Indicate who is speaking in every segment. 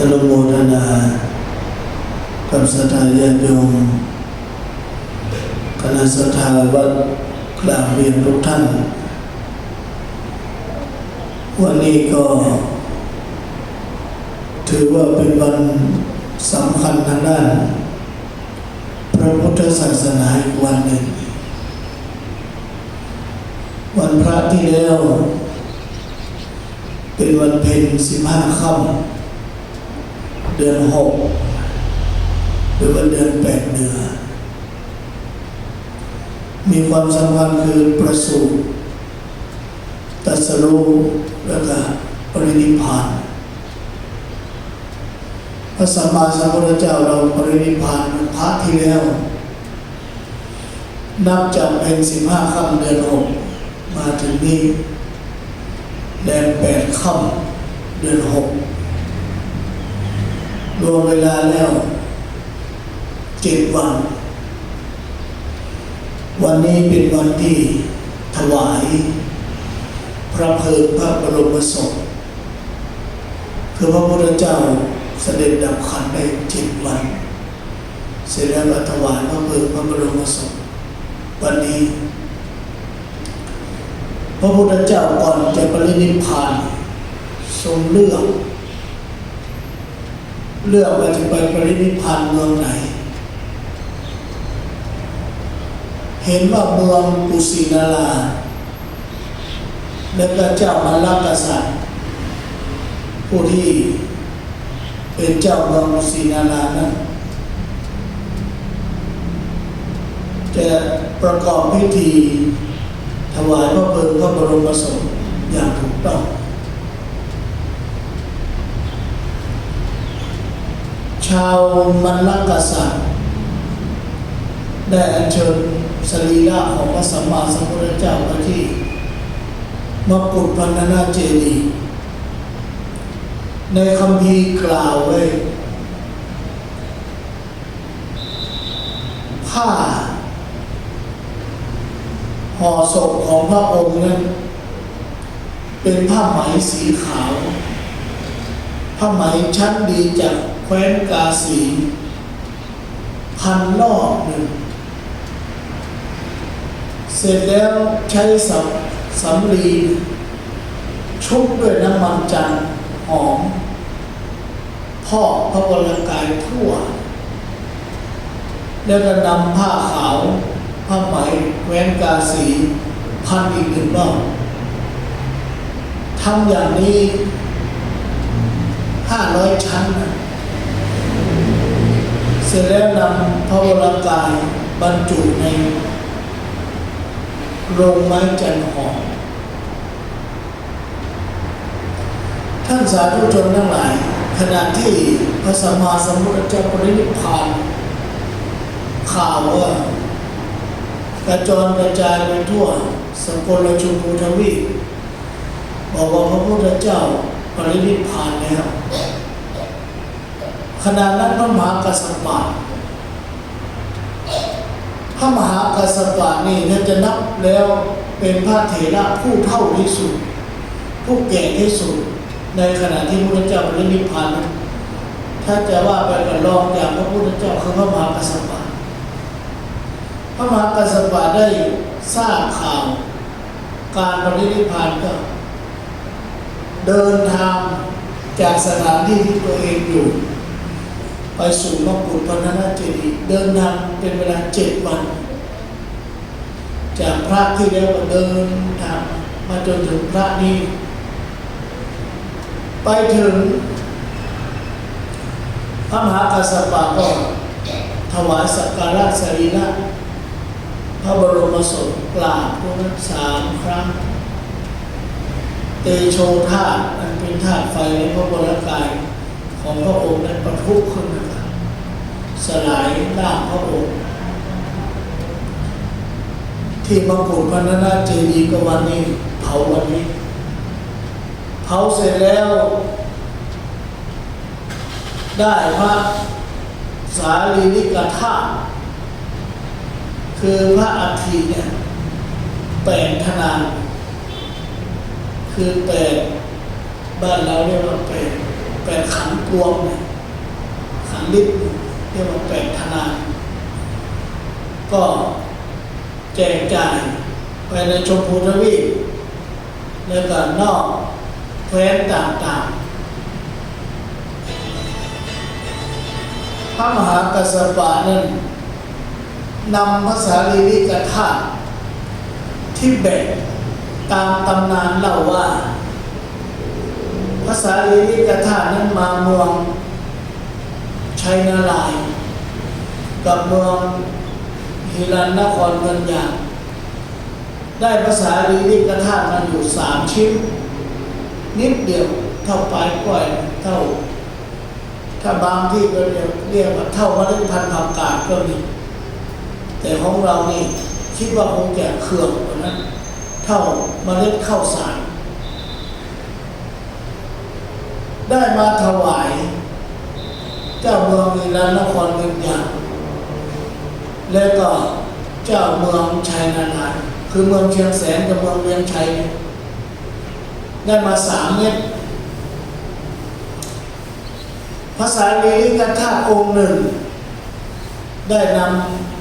Speaker 1: อนุโมทนากับสถาญาติโยมคณะสถาวัดกลางเรียนทุกท่าน วันนี้ก็ ถือว่าเป็นวันสำคัญทางด้าน พระพุทธศาสนาอีกวันหนึ่ง วันพระที่แล้ว เป็นวันเพ็ญสิบห้าค่ำ เดือนหกหรือวันเดือนแปดเดือนมีความสำคัญคือประสูติตัสรู้แล้วก็ปรินิพานพระสัมมาสัมพุทธเจ้าเราปรินิพานวันพระที่แล้ว นับจากเป็นสิบห้าค่ำเดือนหกมาถึงนี้แดนแปดค่ำเดือนหก รวมเวลาแล้วเจ็ดวัน วันนี้เป็นวันที่ถวาย พระเพลิงพระบรมศพคือพระพุทธเจ้าเสด็จดับขันได้เจ็ดวัน เสร็จแล้วถวายพระเพลิงพระบรมศพวันนี้ พระพุทธเจ้าก่อนจะปรินิพพานทรงเลือก เลือกว่าจะไปปรินิพพานเมืองไหน เห็นว่าเมืองกุสินาราและก็เจ้ามาลักกษัตริย์ ผู้ที่เป็นเจ้าเมืองกุสินารานั้นจะประกอบพิธีถวายพระเพลิงพระบรมศพอย่างถูกต้อง ชาวมันลักกษัตริย์ ได้อัญเชิญสรีระของพระสัมมาสัมพุทธเจ้ามาที่มกุฎพันธนาเจดีย์ในคำพีกล่าวไว้ผ้าห่อศพของพระองค์นั้นเป็นผ้าไหมสีขาว ผ้าไหมชั้นดีจาก แคว้นกาสีพันรอบหนึ่ง เสร็จแล้วใช้สำสำลีชุบด้วยน้ำมันจันทร์หอมพอกพระวรกายทั่ว แล้วก็นำผ้าขาว ผ้าไหมแว้นกาสีพันอีกหนึ่งรอบทำอย่างนี้ห้าร้อยชั้นนะ เสร็จแล้วนำพระวรกายบรรจุในโรงไม้จันหอมท่านสาธุชนทั้งหลาย ขณะที่พระสัมมาสัมพุทธเจ้าปรินิพพานข่าวว่ากระจรกระจายไปทั่วสกลชุมพูทวีบอกว่าพระพุทธเจ้าปรินิพพานแล้ว ขณะนั้นพระมหากัสปะพระมหากัสปะนี่ถ้าจะนับแล้วเป็นพระเถระผู้เท่าที่สุด ผู้แก่ที่สุด ในขณะที่พระพุทธเจ้าปรินิพพานถ้าจะว่าไปก็รองจากพระพุทธเจ้าคือพระมหากัสสปะพระมหากัสสปะได้ทราบข่าวการปรินิพพานก็เดินทางจากสถานที่ที่ตัวเองอยู่ ไปสู่มกุฎพันนาเจดีเดินทางเป็นเวลาเจ็ดวัน จากพระที่แล้วก็เดินทางมาจนถึงพระนี้ ไปถึงพระมหากัสสปะก็ถวายสักการะสรีระพระบรมศพกราบพระนั้นสามครั้ง เตโชธาตุอันเป็นธาตุไฟในพระบรกายของพระองค์นั้นปะทุขึ้น สลายร่างพระองค์ ที่มกุฎพันธนาเจดีย์ก็วันนี้ เผาวันนี้ เผาเสร็จแล้ว ได้พระสารีริกธาตุคือพระอัฐิเนี่ยแปดขนาดคือแปดบ้านเราเรียกว่าแปดแปดขันกลวงเนี่ยขันลิบ เรียกว่าแปดธนาก็แจกจ่ายไปในชมพูทวีปแล้วก็นอกแคว้นต่างๆ พระมหากัสสปะนั้นนำภาษาลีลิกธาตุที่แบ่งตามตำนานเล่าว่าภาษาลีลิกธาตุนั้นมาเมือง ชัยนาลายกับเมืองฮิรันนครเมืองยางได้ภาษาลีลิกธาตุมาอยู่สามชิ้น นิดเดียวเท่าปลายก้อยเท่า ถ้าบางที่ก็เรียกเรียกว่าเท่าเมล็ดพันธุ์ผักกาดก็มีแต่ของเรานี่คิดว่าคงแก่เครื่องกว่านั้นเท่าเมล็ดข้าวสารได้มาถวาย เจ้าเมืองอิรันนครเมืองยางแล้วก็เจ้าเมืองชัยนาทาคือเมืองเชียงแสนกับเมืองเวียงชัยได้มาสามเม็ดภาษาลีลิกธาองค์หนึ่ง ได้น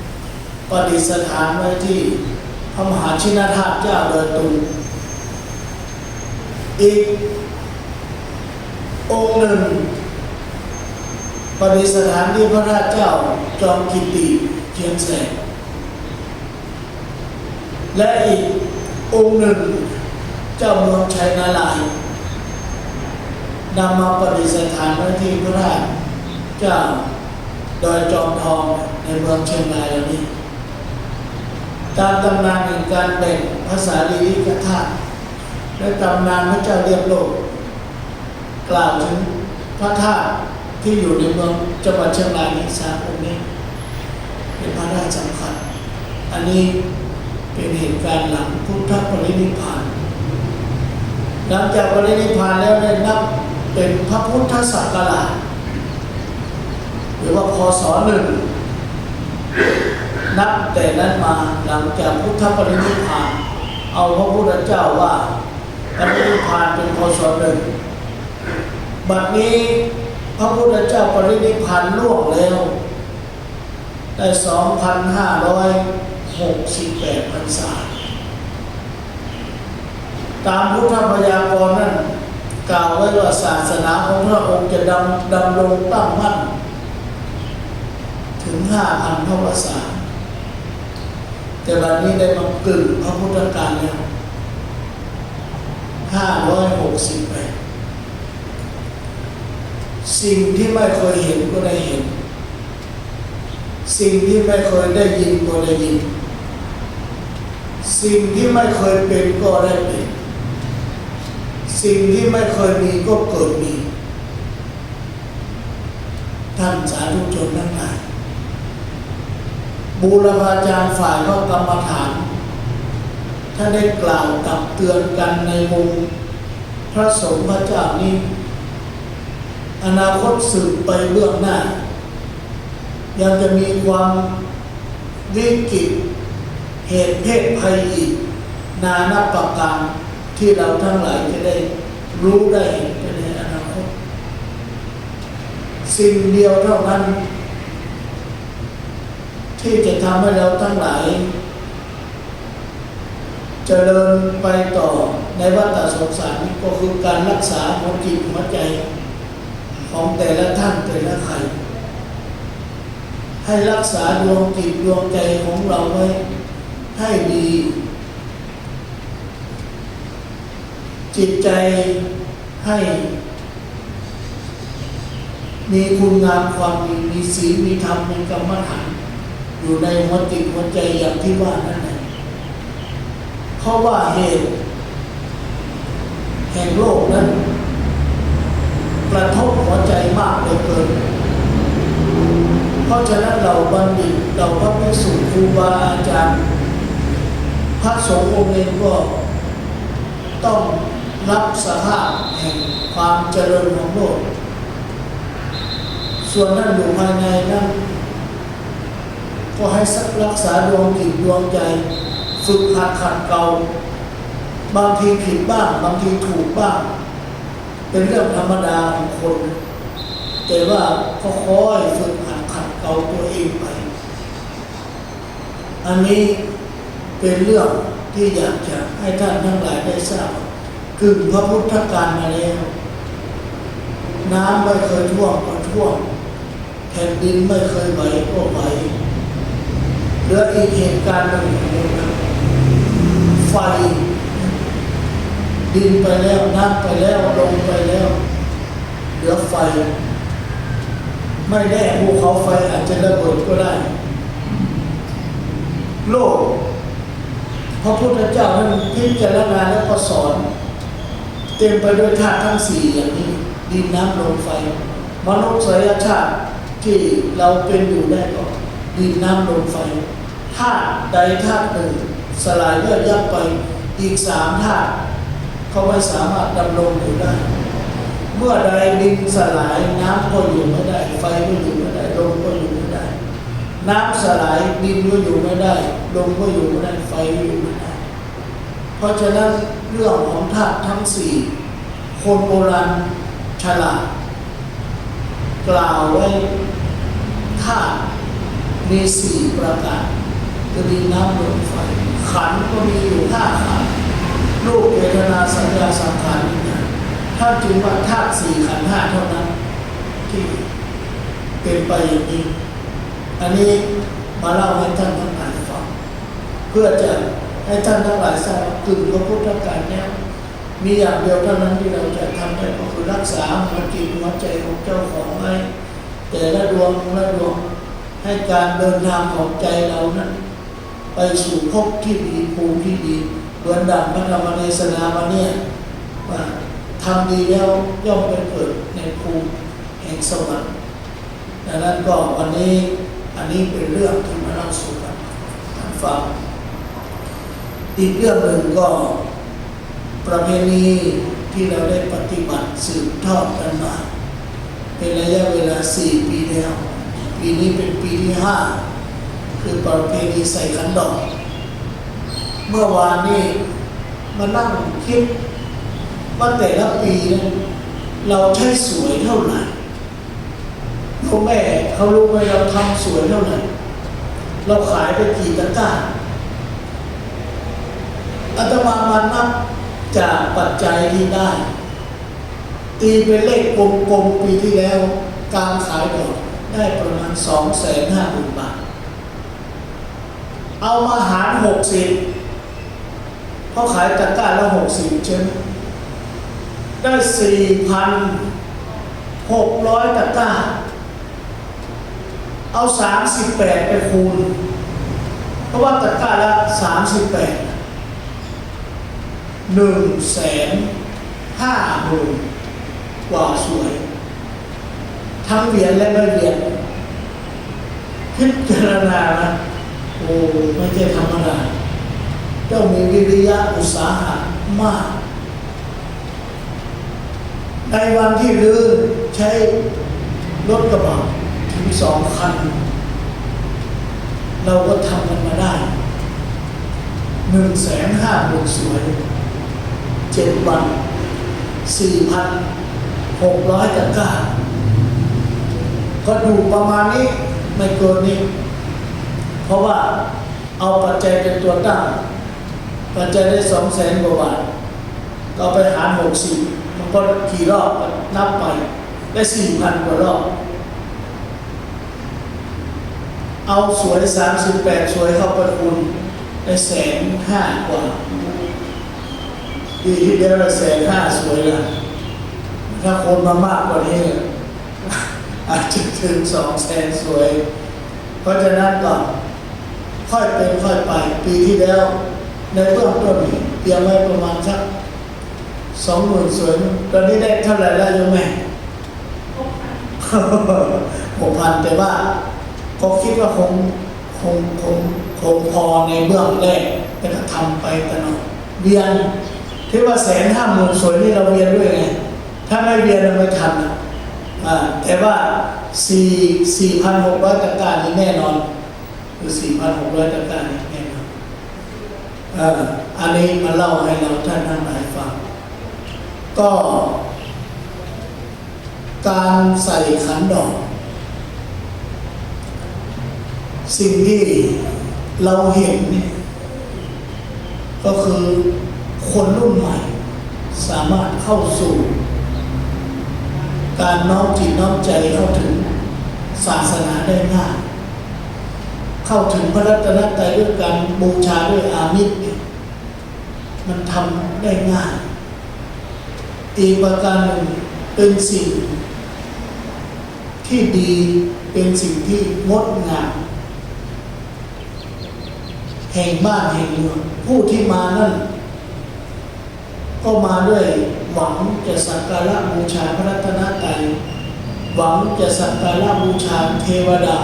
Speaker 1: ำประดิษฐานไว้ที่พระมหาชินธาตุเจ้าเดินตุงอีกองค์หนึ่ง ประดิษฐานที่พระราชเจ้าจอมกิติเชียงแสนและอีกองค์หนึ่งเจ้าเมืองชัยนาลายนำมาประดิษฐานไว้ที่พระราชเจ้าดอยจอมทองในเมืองเชียงรายเหล่านี้ตามตำนานแห่งการแบ่งภาษาลีลิกธาตุและตำนานพระเจ้าเรียบโลก กล่าวถึงพระธาตุ ที่อยู่ในเมืองจังหวัดเชียงรายนี้สามองค์นี้ เป็นพระราชสำคัญ อันนี้เป็นเหตุการณ์หลังพุทธปรินิพานหลังจากปรินิพานแล้วได้นับเป็นพระพุทธศักราชหรือว่าพศหนึ่งนับแต่นั้นมาหลังจากพุทธปรินิพานเอาพระพุทธเจ้าว่าปรินิพพานเป็นพศหนึ่งบัดนี้ พระพุทธเจ้าปรินิพพานล่วงแล้วได้ 2,568พรรษา ตามพุทธพยากรณ์นั้น กล่าวไว้ว่าศาสนาของพระองค์จะดำดำรงตั้งมั่น ถึงห้าพันพระวสาแต่บัดนี้ได้มากึ่งพระพุทธการแล้วห้าร้อยหก สิ่งที่ไม่เคยเห็นก็ได้เห็น สิ่งที่ไม่เคยได้ยินก็ได้ยิน สิ่งที่ไม่เคยเป็นก็ได้เป็น สิ่งที่ไม่เคยมีก็เกิดมี ท่านสาธุชนทั้งหลายบูรพาจารย์ฝ่ายพระกรรมฐานท่านได้กล่าวตักเตือนกันในมุมพระสงฆ์พระเจ้านี้ อนาคตสืบไปเบื้องหน้า ยังจะมีความวิกฤตเหตุเพศภัยอีก นานับประการที่เราทั้งหลายจะได้รู้ได้เห็นไปในอนาคต สิ่งเดียวเท่านั้น ที่จะทำให้เราทั้งหลายจเจริญไปต่อในวัฏสงสารก็คือการรักษาหัวจิตหัวใจ ของแต่ละท่านแต่ละใครให้รักษาดวงจิตดวงใจของเราไว้ให้ดี จิตใจให้ มีคุณงามความดีมีศีลมีธรรมมีกรรมฐานอยู่ในหัวจิตหัวใจอย่างที่ว่านั่นแหละเพราะว่าเหตุ แห่งโลกนั้น กระทบหัวใจมากเหลือเกิน เพราะฉะนั้นเราบัณฑิตเราพระภิกษุครูบาอาจารย์ พระสงฆ์องค์เองก็ต้องรับสภาพแห่งความเจริญของโลก ส่วนนั้นอยู่ภายในนั้นก็ให้รักษาดวงจิตดวงใจฝึกหัดขัดเกลาบางทีผิดบ้าง บางทีถูกบ้าง เป็นเรื่องธรรมดาของคน แต่ว่าก็ค่อยฝึกหัดขัดเกลาตัวเองไป อันนี้เป็นเรื่องที่อยากจะให้ท่านทั้งหลายได้ทราบกึ่งพระพุทธการมาแล้วน้ำไม่เคยท่วมก็ท่วมแผ่นดินไม่เคยไหวก็ไหวเหลืออีกเหตุการณ์หนึ่งนะไฟ ดินไปแล้วน้ำไปแล้วลงไปแล้ว เหลือไฟ ไม่แน่ภูเขาไฟอาจจะระเบิดก็ได้ โลกพระพุทธเจ้าท่านพิจารณาและก็สอน เต็มไปด้วยธาตุทั้งสี่อย่างนี้ ดินน้ำลมไฟมนุษยชาติที่เราเป็นอยู่ได้ก็ดินน้ำลมไฟธาตุใดธาตุหนึ่งสลายย่อยยับไปอีกสามธาตุ เขาไม่สามารถดำรงอยู่ได้ เมื่อใดดินสลายน้ำก็อยู่ไม่ได้ ไฟก็อยู่ไม่ได้ลมก็อยู่ไม่ได้ น้ำสลายดินก็อยู่ไม่ได้ลมก็อยู่ไม่ได้ไฟก็อยู่ไม่ได้ เพราะฉะนั้นเรื่องของธาตุทั้งสี่คนโบราณฉลาดกล่าวไว้ธาตุมีสี่ประการคือดินน้ำลมไฟขันก็มีอยู่ห้าขัน รูปเวทนาสัญญาสังขารวิญญาณท่านจึงว่าธาตุสี่ขันธ์ห้าเท่านั้น ที่เป็นไปอย่างนี้ อันนี้มาเล่าให้ท่านทั้งหลายฟังเพื่อจะให้ท่านทั้งหลายทราบกึ่งพระพุทธการเนี่ยมีอย่างเดียวเท่านั้นที่เราจะทำได้ก็คือรักษาหัวจิตหัวใจของเจ้าของไว้แต่ละดวงละดวงให้การเดินทางของใจเรานั้น ไปสู่ภพที่ดีภูมิที่ดี มือนดังพระธรรมเทศนามาเนี่ยว่าทำดีแล้วย่อมไปเกิดในภูมิแห่งสวรรค์ดังนั้นก็วันนี้อันนี้เป็นเรื่องที่มาเล่าสู่กันท่านฟังอีกเรื่องหนึ่งก็ประเพณีที่เราได้ปฏิบัติสืบทอดกันมา เป็นระยะเวลาสี่ปีแล้วปีนี้เป็นปีที่ห้าคือประเพณีใส่ขันดอก เมื่อวานนี้มานั่งคิดว่าแต่ละปีเราใช้สวยเท่าไหร่พ่อแม่เขารู้ไหมเราทำสวยเท่าไหร่เราขายไปกี่ตะกร้าอาตมามานับจากปัจจัยที่ได้ ตีเป็นเลขกลมๆปีที่แล้ว การขายดอกได้ประมาณสองแสนห้าหมื่นบาท เอามาหารหกสิบ เพราขายตะกร้าละหกสิบใช่ไหมได้สี่พันหกร้อยตะกร้า เอาสามสิบแปดไปคูณ เพราะว่าตะกร้าละสามสิบแปดหนึ่งแสนห้าหมื่นกว่าสวย ทั้งเหรียญและไม่เหรียญพิจารณานะโอ้ไม่ใช่ธรรมดา เจ้ามีวิริยะอุตสาหะมาก ในวันที่ลือใช้รถกระบะถึงสองคัน เราก็ทำมันมาได้หนึ่งแสนห้าหมื่นสวยเจ็ดวันสี่พันหกร้อยตะก้าก็ดูประมาณนี้ ไม่เกินนี้ เพราะว่าเอาปัจจัยเป็นตัวตั้ง ปัจจัยได้สองแสนกว่าบาท ก็ไปหารหกสิบมันก็กี่รอบนับไป ได้สี่พันกว่ารอบ เอาสวยสามสิบแปดสวยเข้าไปคูณได้แสนห้ากว่าปีที่แล้วแสนห้าสวยละถ้าคนมามากกว่านี้อาจจะถึงสองแสนสวย เพราะฉะนั้นก็ค่อยเป็นค่อยไปปีที่แล้ว ในเบื้องต้นเตรียมไว้ประมาณสักสองหมื่นสวยตอนนี้ได้เท่าไหร่แล้วยมแม่หกพันแต่ว่าก็คิดว่าคงคงคงคงพอในเบื้องแรกแต่ก็ทำไปแต่นอยเรียนที่ว่าแสนห้าหมื่นสวยนี่เราเรียนด้วยไง ถ้าไม่เรียนเราไม่ทันอะอ่าแต่ว่าสี่สี่พันหกร้อยตะกร้านี่แน่นอนคือสี่พันหกร้อยตะกร้านี่ อันนี้มาเล่าให้เราท่านทั้งหลายฟัง ก็ การใส่ขันดอก สิ่งที่เราเห็นเนี่ยก็คือคนรุ่นใหม่ สามารถเข้าสู่ การน้อมจิตน้อมใจเข้าถึงศาสนาได้ง่าย เข้าถึงพระรัตนตรัยด้วยการบูชาด้วยอามิตรมันทำได้ง่าย อีกประการหนึ่งเป็นสิ่ง ที่ดีเป็นสิ่งที่งดงามแห่งบ้านแห่งเมืองผู้ที่มานั่นก็มาด้วยหวังจะสักการะบูชาพระรัตนตรัยหวังจะสักการะบูชาเทวดา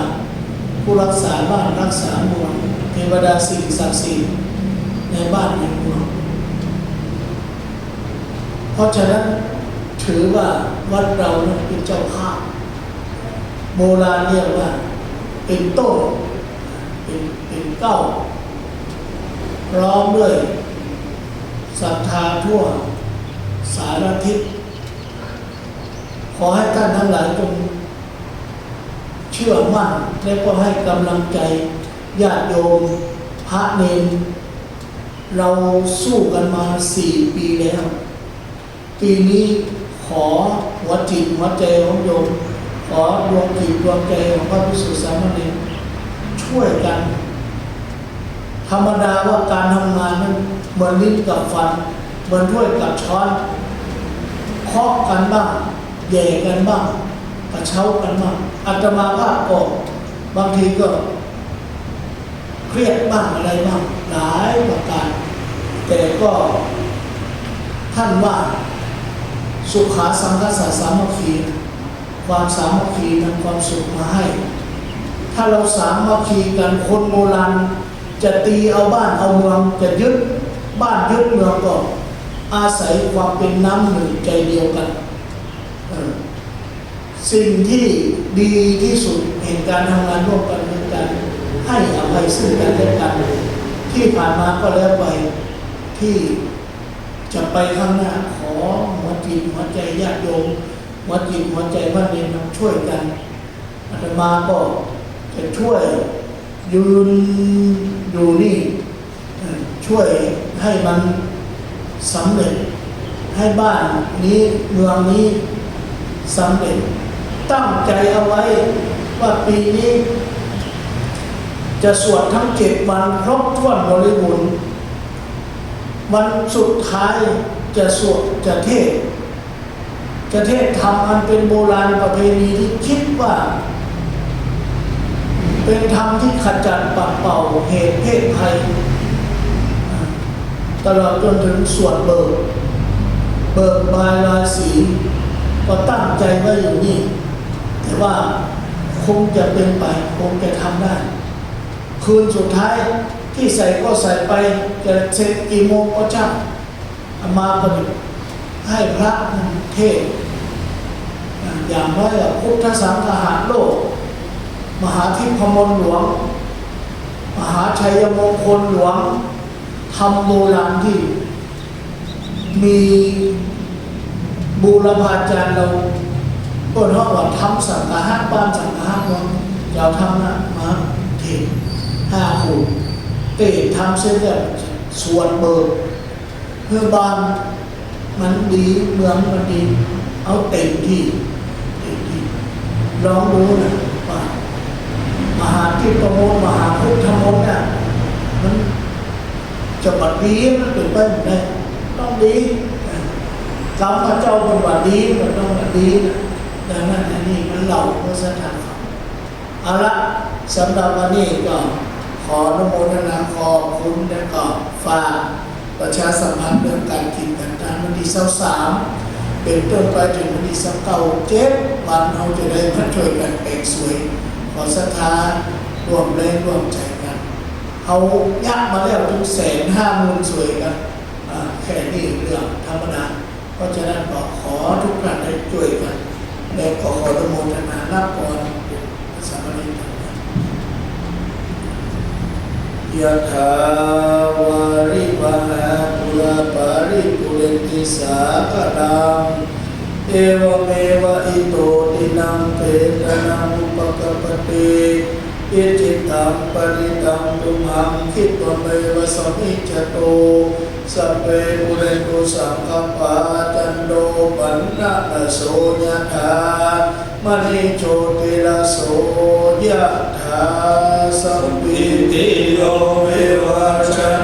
Speaker 1: ผู้รักษาบ้านรักษาเมืองเทวดาสิ่งศักดิ์สิทธิ์ในบ้านในเมืองเพราะฉะนั้นถือว่าวัดเรานั้นเป็นเจ้าภาพโบราณเรียกว่าเป็นโต้นเป็นเป็นเก้าพร้อมด้วยศรัทธาทั่วสารทิศขอให้ท่านทั้งหลายจง ชื่อมั่นและก็ให้กำลังใจญาติโยมพระเนนเราสู้กันมาสี่ปีแล้ว ปีนี้ขอหัวจิตหัวใจของโยม ขอดวงจิตดวงใจของพระพิสุทธิสามเณรช่วยกัน ธรรมดาว่าการทำงานนั้นเหมือนลิ้นกับฟันเหมือนถ้วยกับช้อนเคาะกันบ้างแย่กันบ้างกระเช้ากันบ้าง อาตมาภาพก็บางทีก็เครียดบ้างอะไรบ้างหลายประการแต่ก็ท่านว่าสุขาสังคสะสามัคคีความสามัคคีนำความสุขมาให้ ถ้าเราสามัคคีกันคนโบราณจะตีเอาบ้านเอาเมืองจะยึดบ้านยึดเมืองก็อาศัยความเป็นน้ำหนึ่งใจเดียวกัน สิ่งที่ดีที่สุดเห็นการทำงานร่วมกันคือการให้อภัยซึ่งกันและกัน ที่ผ่านมาก็แล้วไปที่จะไปข้างหน้าขอหัวจิตหัวใจญาติโยมหัวจิตหัวใจพระเนรช่วยกันอาตมาก็จะช่วยยืนอยู่นี่ช่วยให้มันสำเร็จให้บ้านนี้เมืองนี้สำเร็จ ตั้งใจเอาไว้ ว่าปีนี้ จะสวดทั้งเจ็ดวันครบถ้วนบริบูรณ์วันสุดท้ายจะสวดจะเทศจะเทศน์ทำอันเป็นโบราณประเพณีที่คิดว่า เป็นธรรมที่ขจัดปัดเป่าเหตุเพศภัยตลอดจนถึงสวดเบิก เบิกบายราศีก็ตั้งใจไว้อยู่นี่ ว่าคงจะเป็นไปคงจะทำได้ คืนสุดท้ายที่ใส่ก็ใส่ไปจะเสร็จกี่โมงก็ช่างเอามาประดิษฐ์ให้พระเทศ อย่างน้อยพุทธสังฆหารโลก มหาทิพมลหลวง มหาชัยมงคลหลวงทำโบราณที่ มีบูรพาจารย์เรา ก็เท่าว่าทำสังฆาบ้านสังฆาวังเราทำนะมาเทศน์ห้าคูเตะทำเส้นแบบส่วดเบิกเพื่อบ้านมันดีเมืองมันดี เอาเต็มที่เต็มที่ลองดูนะว่ามหาทิพมลมหาพุทธโมเนี่ยมันจะบัดดีมันเป็นไปไม่ได้ต้องดีกรรมพระเจ้าเป็นบัดดีมันต้องบัดดีนะ ดังนั้นอันนี้มันเหล่าพระสถานเขาเอาละสำหรับวันนี้ก็ขออนุโมทนาขอบคุณและก็ฝากประชาสัมพันธ์เรื่องการกินต่างวันที่สสามเป็นต้นไปถึงวันที่สเก้าเจ็ดวันเราจะได้มาช่วยกันเป็นสวย ขอศรัทธารวมแรงรวมใจกันเอายักมาแล้วถึงแสนห้าหมื่นสวยกันแค่นี้เรื่องธรรมดาเพราะฉะนั้นก็ขอทุกท่านได้ช่วยกัน เอกขออนุโมทนารับพรพรสามเณรยะถาวาริวหาปุระปาริปุเรนติสาคลังเอ
Speaker 2: วเมวะอิโตตินังเทตนังอุปกปติอิจิตังปริตังตุมหังคิดวเมวะสมิจโต สัพเพปุเรกุสังขปาจันโดปันนาโสยะถามณีโชติลาโสยะถาสัมพิติโยเววาชน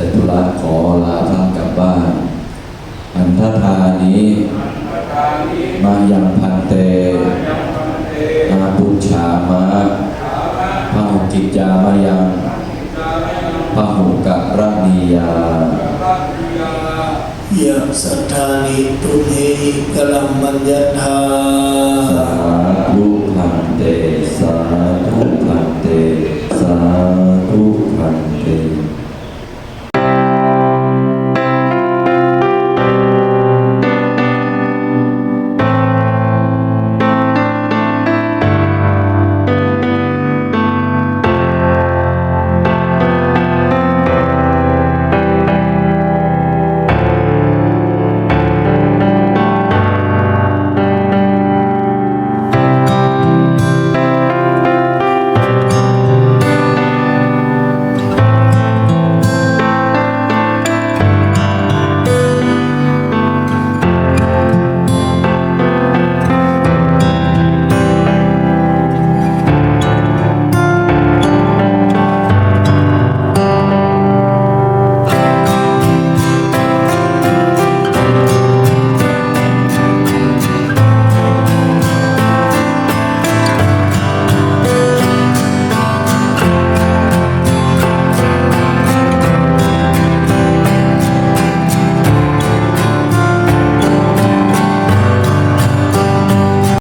Speaker 3: เสร็จธุระขอลาท่านกลับบ้าน อันทธานี้มายังพันเตอาบุญชามะพระหุกิจจามายังพระหุกะระนียา
Speaker 1: ยะสัทธานิตุเทหิกลัมมัญญทา
Speaker 3: สา